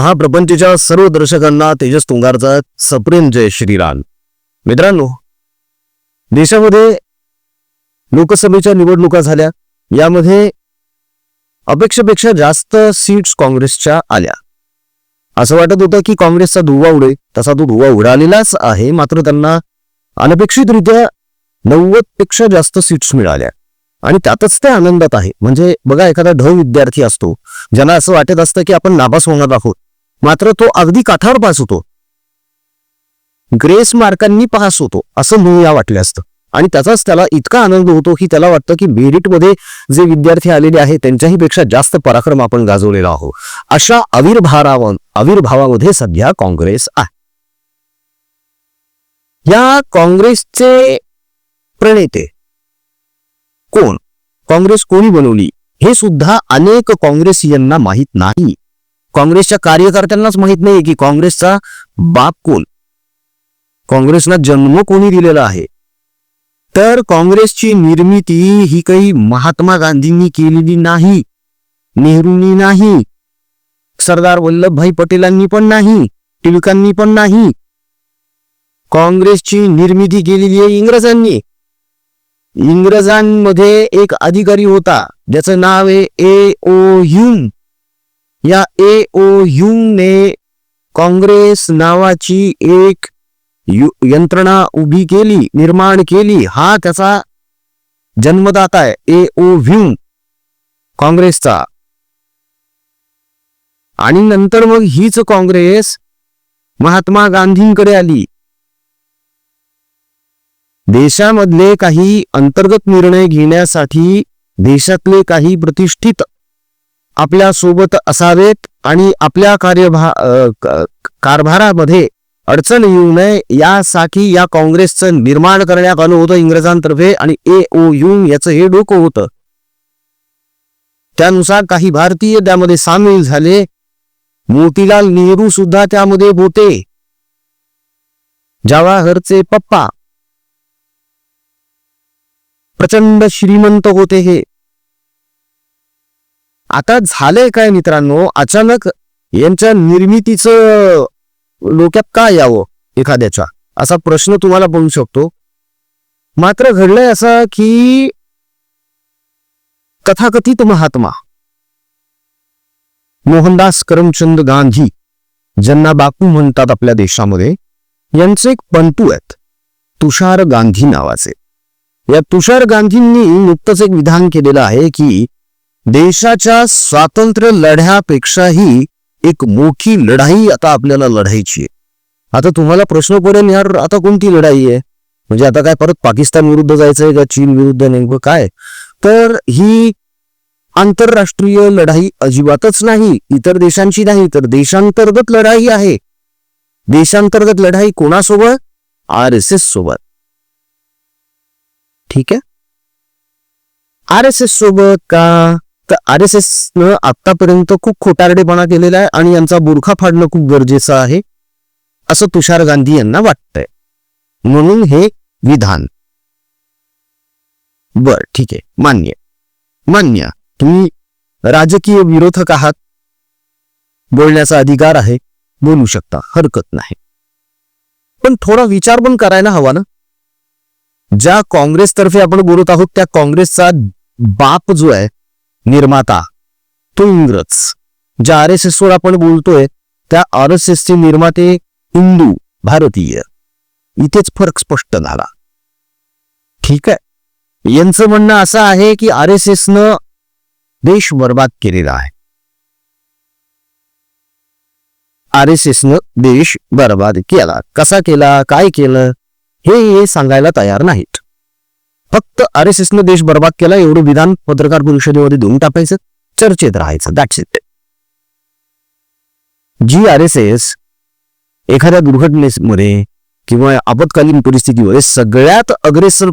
महाप्रपंचच्या सर्व दर्शकांना तेजस तुंगारचा सप्रेम जय श्रीराम. मित्रांनो देशामध्ये लोकसभेच्या निवडणुका झाल्या. यामध्ये अपेक्षेपेक्षा जास्त सीट्स काँग्रेसच्या आल्या. असं वाटत होतं की काँग्रेसचा धुवा उडे तसा तो धुवा उडालेलाच आहे मात्र त्यांना अनपेक्षितरित्या नव्वदपेक्षा जास्त सीट्स मिळाल्या. आणि त्यातच ते आनंदात आहे. म्हणजे बघा एखादा ढ विद्यार्थी असतो ज्यांना असं वाटत असतं की आपण नापास होणार आहोत. मात्र तो अगदी काठावर पास होतो. ग्रेस मार्कांनी पास होतो असं म्हणूया वाटलं असतं. आणि त्याचाच त्याला इतका आनंद होतो की त्याला वाटतं की मेरिटमध्ये जे विद्यार्थी आलेले आहेत त्यांच्याही पेक्षा जास्त पराक्रम आपण गाजवलेला आहोत. अशा आविर्भावा आविर्भावामध्ये सध्या काँग्रेस आहे. या काँग्रेसचे प्रणेते कोण? काँग्रेस कोणी बनवली? हे सुद्धा अनेक काँग्रेसियांना माहीत नाही. काँग्रेसच्या कार्यकर्त्यांनाच माहीत नाही की काँग्रेसचा बाप कोण. काँग्रेसला जन्म कोणी दिलेला आहे? तर काँग्रेसची निर्मिती ही काही महात्मा गांधींनी केलेली नाही नेहरूंनी नाही सरदार वल्लभभाई पटेलांनी पण नाही टिळकांनी पण नाही. काँग्रेसची निर्मिती केलेली आहे इंग्रजांनी. इंग्रजांमध्ये एक अधिकारी होता ज्याचं नाव आहे ए ओ ह्युम या ए ओ ह्युमने काँग्रेस नावाची एक यंत्रणा उभी केली निर्माण केली. हा त्याचा जन्मदाता आहे ए ओ व्ह्यूम काँग्रेसचा. आणि नंतर मग हीच काँग्रेस महात्मा गांधींकडे आली. देशामधले काही अंतर्गत निर्णय घेण्यासाठी देशातले काही प्रतिष्ठित आपल्यासोबत असावेत आणि आपल्या कार्यभा कारभारामध्ये अडचण येऊ नये यासाठी या काँग्रेसचं निर्माण करण्यात आलं होतं इंग्रजांतर्फे आणि ए ओ यू याचं हे डोकं होतं. त्यानुसार काही भारतीय त्यामध्ये सामील झाले. मोतीलाल नेहरू सुद्धा त्यामध्ये होते. जवाहरचे पप्पा. प्रचंड श्रीमंत होते हे. आता झालंय काय मित्रांनो? अचानक यांच्या निर्मितीचं डोक्यात का यावं एखाद्याच्या? असा प्रश्न तुम्हाला पडू शकतो. मात्र घडलंय असं की कथाकथित महात्मा मोहनदास करमचंद गांधी ज्यांना बापू म्हणतात आपल्या देशामध्ये यांचे एक पंतू आहेत. तुषार गांधी नावाचे. या तुषार गांधींनी नुकतंच एक विधान केलेलं आहे की देशाच्या स्वातंत्र्य लढ्यापेक्षाही एक मोठी लढाई आता आपल्याला लढायची आहे. आता तुम्हाला प्रश्न पडेल यार आता कोणती लढाई आहे? म्हणजे आता काय परत पाकिस्तान विरुद्ध जायचंय का? चीन विरुद्ध नेमकं काय? तर ही आंतरराष्ट्रीय लढाई अजिबातच नाही इतर देशांची नाही तर देशांतर्गत लढाई आहे. देशांतर्गत लढाई कोणासोबत? आर एस एस सोबत. ठीक आहे? आर एस एस सोबत का? तर आर एस एसनं आतापर्यंत खूप खोटारडेपणा केलेला आहे आणि यांचा बुरखा फाडणं खूप गरजेचं आहे असं तुषार गांधी यांना वाटतंय. म्हणून हे विधान. बर ठीक आहे. मान्य. मान्य. तुम्ही राजकीय विरोधक आहात. बोलण्याचा अधिकार आहे. बोलू शकता. हरकत नाही. पण थोडा विचार पण करायला हवा ना? ज्या काँग्रेसतर्फे आपण बोलत आहोत त्या काँग्रेसचा बाप जो आहे निर्माता. तो इंग्रज. ज्या आर एस एसवर आपण बोलतोय त्या आर एस एसचे निर्माते हिंदू भारतीय. इथेच फरक स्पष्ट झाला. ठीक आहे. यांचं म्हणणं असं आहे की आर एस एसनं न देश बर्बाद केलेला आहे. आर एस एसनं न देश बर्बाद केला. कसा केला काय केलं हे हे सांगायला तयार नाही फक्त आर एस एस न देश बर्बाद केला एवढं विधान पत्रकार परिषदेमध्ये देऊन टाकायचं चर्चेत राहायचं दॅट्स इट जी आर एस एस एखाद्या दुर्घटनेमध्ये किंवा आपत्कालीन परिस्थितीमध्ये सगळ्यात अग्रेसर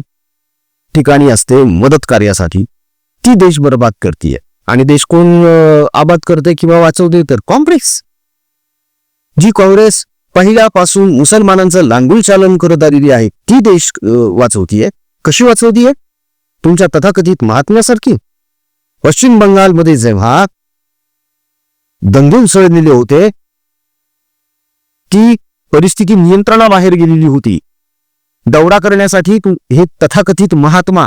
ठिकाणी असते मदत कार्यासाठी ती देश बर्बाद करते आणि देश कोण आबाद करते किंवा वाचवते तर काँग्रेस. जी काँग्रेस पहिल्यापासून मुसलमानांचं लांगुल चालन करत आलेली आहे ती देश वाचवतीये. कशी वाचवतीये? तुमच्या तथाकथित महात्म्यासारखी? पश्चिम बंगालमध्ये जेव्हा दंगे उसळलेले होते ती परिस्थिती नियंत्रणाबाहेर गेलेली होती. दौरा करण्यासाठी हे तथाकथित महात्मा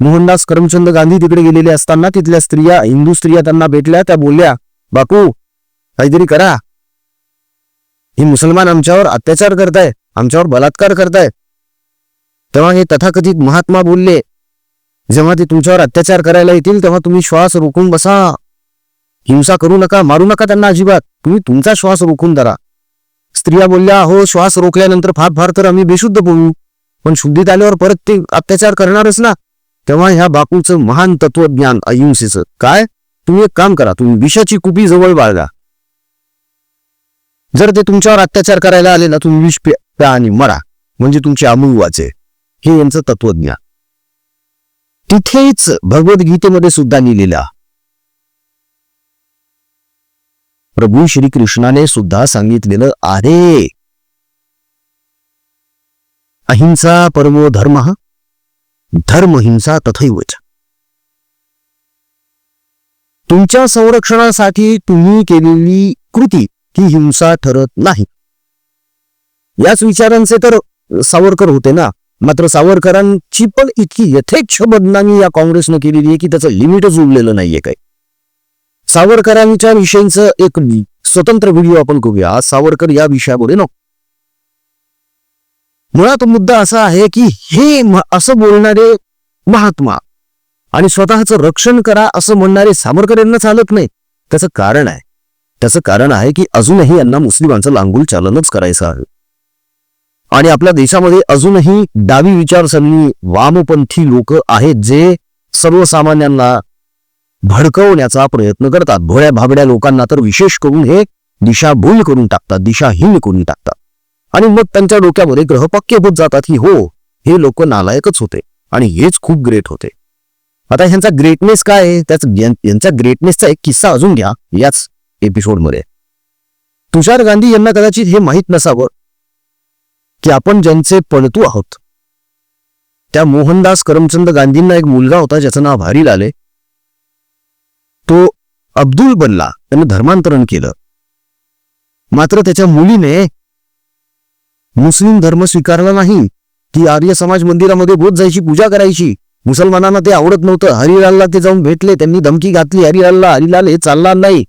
मोहनदास करमचंद गांधी तिकडे गेलेले असताना तिथल्या स्त्रिया हिंदू स्त्रिया त्यांना भेटल्या त्या बोलल्या बापू काहीतरी करा. हे मुसलमान आमच्यावर अत्याचार करताय आमच्यावर बलात्कार करताय. तेव्हा हे तथाकथित महात्मा बोलले जेव्हा ते तुमच्यावर अत्याचार करायला येतील तेव्हा तुम्ही श्वास रोखून बसा. हिंसा करू नका मारू नका त्यांना अजिबात. तुम्ही तुमचा श्वास रोखून धरा. स्त्रिया बोलल्या हो श्वास रोखल्यानंतर फार फार तर आम्ही बेशुद्ध बोलू. पण शुद्धीत आल्यावर परत ते अत्याचार करणारच ना. तेव्हा ह्या बापूचं महान तत्वज्ञान अहिंसेचं. काय? तुम्ही एक काम करा तुम्ही विषाची कुपी जवळ बाळगा. जर ते तुमच्यावर अत्याचार करायला आले ना तुम्ही विष प्या प्या आणि मरा. म्हणजे तुमची अमूल वाचे हे यांचं तत्वज्ञान. तिथेच भगवद्गीतेमध्ये सुद्धा लिहिलेलं प्रभू श्रीकृष्णाने सुद्धा सांगितलेलं आहे. अहिंसा परमो धर्म धर्म हिंसा तथैवच. तुमच्या संरक्षणासाठी तुम्ही केलेली कृती ही हिंसा ठरत नाही. याच विचारांचे तर सावरकर होते ना मात्र सावरकरांची पण इतकी यथेच्छ बदनामी या काँग्रेसनं केलेली आहे की त्याचं लिमिटच उरलेलं नाहीये काही. सावरकरांच्या विषयीचं एक स्वतंत्र व्हिडिओ आपण करूया आज सावरकर या विषयामध्ये नको. मुळात मुद्दा असा आहे की हे असं बोलणारे महात्मा आणि स्वतःचं रक्षण करा असं म्हणणारे सावरकर यांना चालत नाही. त्याचं कारण आहे. त्याचं कारण आहे की अजूनही यांना मुस्लिमांचं लांगूल चालनच करायचं आहे. आणि आपल्या देशामध्ये अजूनही डावी विचारसरणी वामपंथी लोक आहेत जे सर्वसामान्यांना भडकवण्याचा प्रयत्न करतात. भोळ्या भाबड्या लोकांना तर विशेष करून हे दिशाभूल करून टाकतात दिशाहीन करून टाकतात. आणि मग त्यांच्या डोक्यामध्ये ग्रह पक्के होत जातात की हो हे लोक नालायकच होते आणि हेच खूप ग्रेट होते. आता ह्यांचा ग्रेटनेस काय आहे? त्याच यांचा ग्रेटनेसचा एक किस्सा अजून घ्या याच एपिसोडमध्ये तुषार गांधी यांना कदाचित हे माहीत नसावं की आपण ज्यांचे पळतू आहोत. त्या मोहनदास करमचंद गांधींना एक मुलगा होता ज्याचं नाव हरिलाल आहे. तो अब्दुल बनला त्यानं धर्मांतरण केलं. मात्र त्याच्या मुलीने मुस्लिम धर्म स्वीकारला नाही ती आर्य समाज मंदिरामध्ये बोध जायची पूजा करायची. मुसलमानांना ते आवडत नव्हतं. हरिलालला ते जाऊन भेटले त्यांनी धमकी घातली हरिलालला हरिलाल हे चालणार नाही.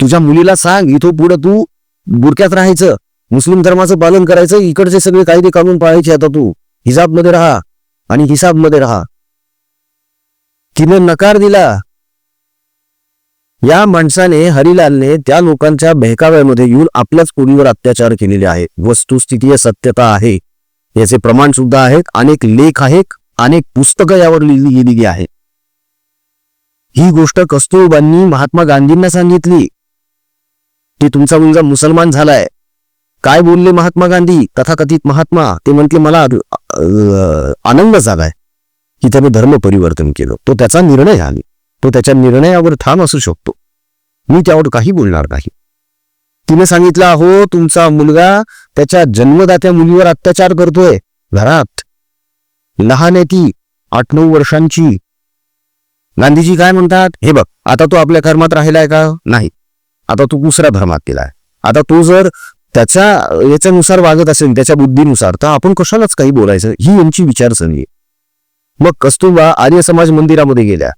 तुझ्या मुलीला सांग इथं पुढं तू बुरक्यात राहायचं. मुस्लिम धर्माचं पालन करायचं इकडचे सगळे कायदे कानून पाळायचे आता तू. हिजाबमध्ये राहा आणि हिसाबमध्ये राहा. तिने नकार दिला. या माणसाने हरिलालने त्या लोकांच्या बहकाव्यामध्ये येऊन आपल्याच पोरीवर अत्याचार केलेले आहे वस्तुस्थिती सत्यता आहे. याचे प्रमाण सुद्धा आहेत. अनेक लेख आहेत. अनेक पुस्तकं यावर लिहिली गेलेली आहे ही गोष्ट कस्तुरबांनी महात्मा गांधींना सांगितली. की तुमचा मुलगा मुसलमान झालाय. काय बोलले महात्मा गांधी? तथाकथित महात्मा ते म्हटले मला आनंद झालाय की त्याने धर्म परिवर्तन केलं. तो त्याचा निर्णय आले तो त्याच्या निर्णयावर ठाम असू शकतो. मी त्यावर काही बोलणार नाही. तिने सांगितलं हो तुमचा मुलगा त्याच्या जन्मदात्या मुलीवर अत्याचार करतोय. घरात. लहान आहे ती. आठ नऊ वर्षांची. गांधीजी काय म्हणतात? हे बघ आता तो आपल्या कर्मात राहिलाय का? नाही. आता तू दुसऱ्या धर्मात गेलाय. आता तो जर त्याच्या याच्यानुसार वागत असेल त्याच्या बुद्धीनुसार तर आपण कशालाच काही बोलायचं? ही यांची विचारसरणी आहे. मग कस्तुरबा आर्य समाज मंदिरामध्ये गेल्या.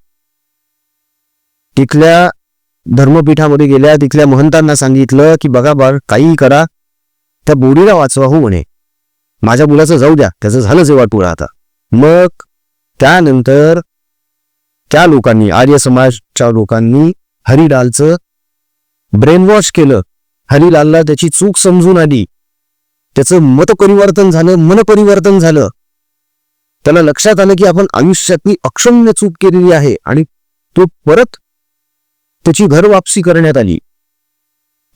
तिथल्या धर्मपीठामध्ये गेल्या तिथल्या महंतांना सांगितलं की बघा बार काही करा त्या बोडीला वाचवा हो म्हणे. माझ्या मुलाचं जाऊ द्या त्याचं झालं जे वाटू आता. मग त्यानंतर त्या लोकांनी आर्य समाजच्या लोकांनी हरिडालचं ब्रेनवॉश केलं. हरिलालला त्याची चूक समजून आली. त्याचं मतपरिवर्तन झालं मनपरिवर्तन झालं. त्याला लक्षात आलं की आपण आयुष्यातली अक्षम्य चूक केलेली आहे आणि तो परत त्याची घर वापसी करण्यात आली.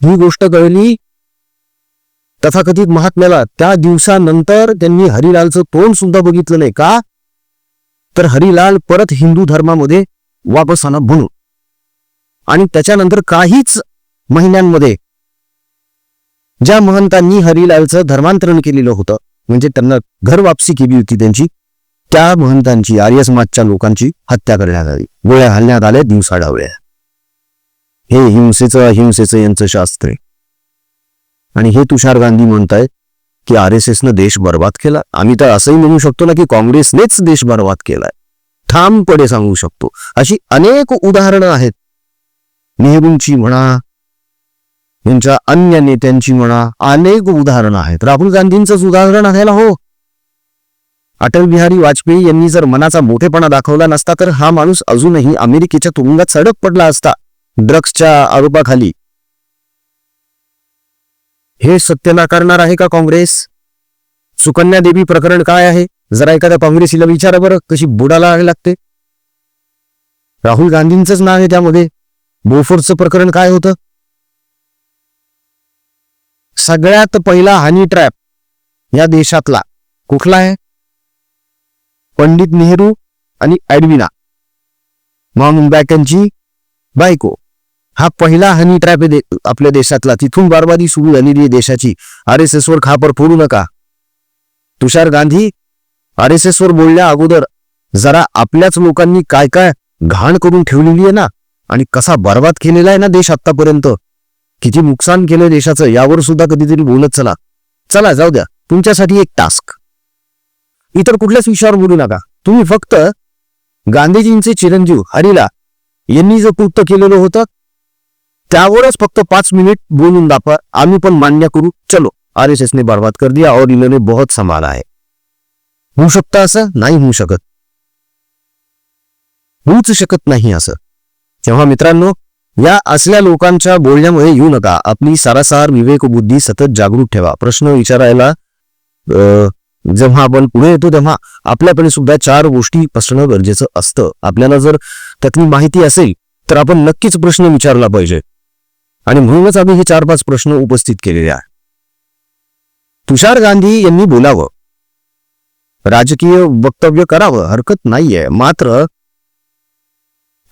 ही गोष्ट कळली तथाकथित महात्म्याला. त्या दिवसानंतर त्यांनी हरिलालचं तोंड सुद्धा बघितलं नाही का? तर हरिलाल परत हिंदू धर्मामध्ये वापस आणा म्हणून. आणि त्याच्यानंतर काहीच महिन्यांमध्ये ज्या महंतांनी हरिलालचं धर्मांतरण केलेलं होतं म्हणजे त्यांना घर वापसी केली होती त्यांची त्या महंतांची आर्य समाजच्या लोकांची हत्या करण्यात आली. गोळ्या घालण्यात आल्या दिवसाडावळ्या हे हिंसेचं अहिंसेचं यांचं शास्त्र आहे. आणि हे तुषार गांधी म्हणतायत की आर एस एसनं देश बर्बाद केला. आम्ही तर असंही म्हणू शकतो ना की काँग्रेसनेच देश बर्बाद केलाय. ठामपणे सांगू शकतो. अशी अनेक उदाहरणं आहेत. नेहरूंची म्हणा यांच्या अन्य नेत्यांची म्हणा अनेक उदाहरणं आहेत. राहुल गांधींचंच उदाहरण आहे ना हो. अटल बिहारी वाजपेयी यांनी जर मनाचा मोठेपणा दाखवला नसता तर हा माणूस अजूनही अमेरिकेच्या तुरुंगात सडक पडला असता. ड्रग्सच्या आरोपाखाली. हे सत्य नाकारणार आहे का काँग्रेस? सुकन्या देवी प्रकरण काय आहे? जरा एखाद्या काँग्रेसीला विचारा बरं कशी बुडाला लागते. राहुल गांधींचंच नाव आहे त्यामध्ये. बोफोर्सचं प्रकरण काय होतं? सगळ्यात पहिला हनी ट्रॅप या देशातला कुठला आहे? पंडित नेहरू आणि ऍडविना मॉम बॅकनची बायको. हा पहिला हनी ट्रॅप आहे दे- आपल्या देशातला. तिथून बारबारी सुरू झालेली आहे देशाची. आर एस एस वर खापर फोडू नका. Tushar Gandhi R S S वर बोलल्या अगोदर जरा आपल्याच लोकांनी काय काय घाण करून ठेवलेली आहे ना? आणि कसा बर्बाद केलेला आहे ना देश आतापर्यंत किती नुकसान केलं देशाचं यावर सुद्धा कधीतरी बोलत चला. चला जाऊ द्या. तुमच्यासाठी एक टास्क इतर कुठल्याच विषयावर बोलू नका. तुम्ही फक्त गांधीजींचे चिरंजीव हरिला यांनी जे कृत्य केलेलं होतं त्यावरच फक्त पाच मिनिट बोलून दाखवा आम्ही पण मान्य करू. चलो. आर एस एसने बर्बाद कर दिया और इन्होंने बहुत संभाला है. होऊ शकतं असं? नाही होऊ शकत. होऊच शकत नाही असं. तेव्हा मित्रांनो या असल्या लोकांच्या बोलण्यामुळे येऊ नका. आपली सारासार विवेक बुद्धी सतत जागृत ठेवा. प्रश्न विचारायला जेव्हा आपण पुढे येतो तेव्हा आपल्याकडे सुद्धा चार गोष्टी असणं गरजेचं असतं. आपल्याला जर त्यातली माहिती असेल तर आपण नक्कीच प्रश्न विचारला पाहिजे. आणि म्हणूनच आम्ही हे चार पाच प्रश्न उपस्थित केलेले आहे तुषार गांधी यांनी बोलावं. राजकीय वक्तव्य करावं. हरकत नाहीये. मात्र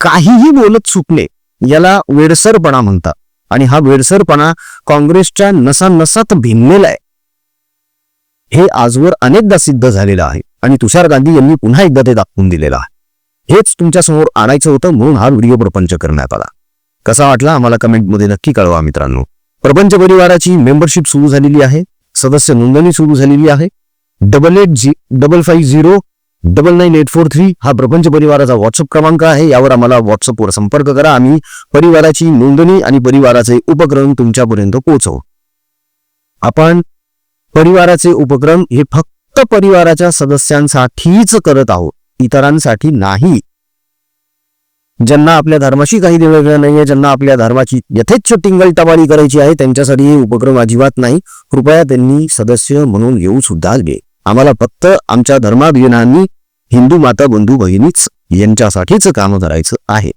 काहीही बोलत सुटणे याला वेडसरपणा म्हणतात. आणि हा वेडसरपणा काँग्रेसच्या नसानसात भिनलेला आहे. हे आजवर अनेकदा सिद्ध झालेलं आहे. आणि तुषार गांधी यांनी पुन्हा एकदा ते दाखवून दिलेलं आहे. हेच तुमच्यासमोर आणायचं होतं म्हणून हा व्हिडिओ प्रपंच करण्यात आला. कसा वाटला आम्हाला कमेंटमध्ये नक्की कळवा मित्रांनो. प्रपंच परिवाराची मेंबरशिप सुरू झालेली आहे. सदस्य नोंदणी सुरू झालेली आहे. Double eight G double five zero double nine eight four three हा प्रपंच परिवाराचा व्हॉट्सअप क्रमांक आहे. यावर आम्हाला व्हॉट्सअपवर संपर्क करा. आम्ही परिवाराची नोंदणी आणि परिवाराचे उपक्रम तुमच्यापर्यंत पोहोचवू. आपण परिवाराचे उपक्रम हे फक्त परिवाराच्या सदस्यांसाठीच करत आहोत. इतरांसाठी नाही. ज्यांना आपल्या धर्माशी काही देणं नाहीये ज्यांना आपल्या धर्माची यथेच्छ टिंगलटबाळी करायची आहे त्यांच्यासाठी हे उपक्रम अजिबात नाही. कृपया त्यांनी सदस्य म्हणून येऊ सुद्धा घे. आम्हाला फक्त आमच्या धर्माभियानांनी हिंदू माता बंधू बहिणीच यांच्यासाठीच काम करायचं आहे.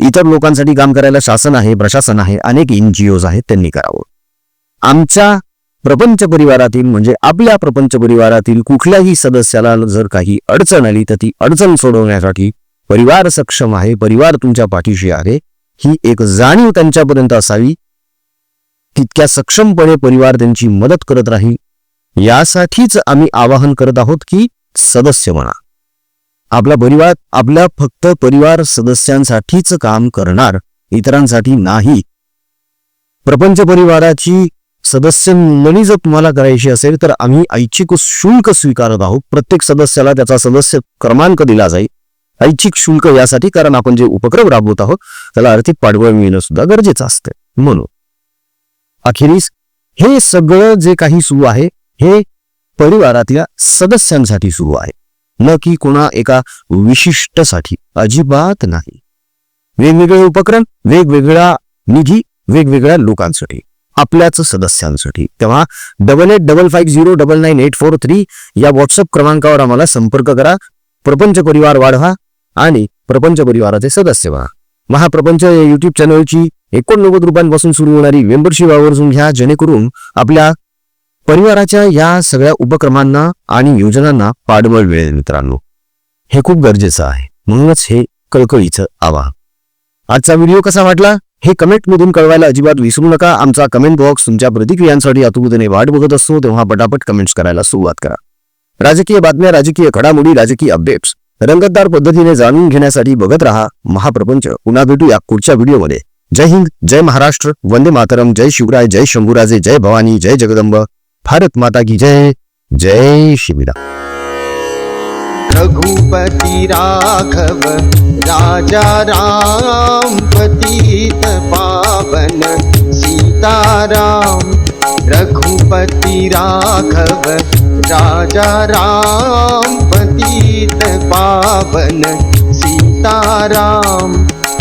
इतर लोकांसाठी काम करायला शासन आहे प्रशासन आहे अनेक एनजीओज आहेत त्यांनी करावं. आमच्या प्रपंच परिवारातील म्हणजे आपल्या प्रपंच परिवारातील कुठल्याही सदस्याला जर काही अडचण आली तर ती अडचण सोडवण्यासाठी परिवार सक्षम आहे परिवार तुमच्या पाठीशी आहे ही एक जाणीव त्यांच्यापर्यंत असावी. तितक्या सक्षमपणे परिवार त्यांची मदत करत राहील यासाठीच आम्ही आवाहन करत आहोत की सदस्य म्हणा. आपला परिवार आपल्या फक्त परिवार सदस्यांसाठीच काम करणार इतरांसाठी नाही. प्रपंच परिवाराची सदस्य नोंदणी जर तुम्हाला करायची असेल तर आम्ही ऐच्छिक शुल्क स्वीकारत आहोत. प्रत्येक सदस्याला त्याचा सदस्य क्रमांक दिला जाईल. ऐच्छिक शुल्क यासाठी कारण आपण जे उपक्रम राबवत आहोत त्याला आर्थिक पाठबळ मिळणं सुद्धा गरजेचं असतं. म्हणून अखेरीस हे सगळं जे काही सुरू आहे हे परिवारातल्या सदस्यांसाठी सुरू आहे. न की कोणा एका विशिष्टसाठी. अजिबात नाही. वेगवेगळे उपक्रम वेगवेगळा निधी वेगवेगळ्या लोकांसाठी. आपल्याच सदस्यांसाठी. तेव्हा double eight double five zero double nine eight four three या व्हॉट्सअप क्रमांकावर आम्हाला संपर्क करा. प्रपंच परिवार वाढवा आणि प्रपंच परिवाराचे सदस्य व्हा. महाप्रपंच या युट्यूब चॅनलची एकोणनव्वद रुपयांपासून सुरू होणारी मेंबरशिप आवर्जून घ्या. जेणेकरून आपल्या परिवाराच्या या सगळ्या उपक्रमांना आणि योजनांना पाठबळ मिळेल मित्रांनो. हे खूप गरजेचं आहे. म्हणूनच हे कळकळीचं आवाहन. आजचा व्हिडिओ कसा वाटला? हे कमेंट मधून कळवायला अजिबात विसरू नका. आमचा कमेंट बॉक्स तुमच्या प्रतिक्रियांसाठी आतुरतेने वाट बघत असतो तेव्हा पटापट कमेंट्स करायला सुरुवात करा. राजकीय बातम्या राजकीय घडामोडी राजकीय अपडेट्स रंगतदार पद्धतीने जाणून घेण्यासाठी बघत राहा महाप्रपंच. पुन्हा भेटूया पुढच्या व्हिडिओमध्ये. जय हिंद जय महाराष्ट्र. वंदे मातरम. जय शिवराय जय शंभूराजे जय भवानी जय जगदंब. भारत माता की जय। जय शिवराय रघुपति राघव राजा राम पतित पावन सीताराम। रघुपति राघव राजा राम पतित पावन सीताराम।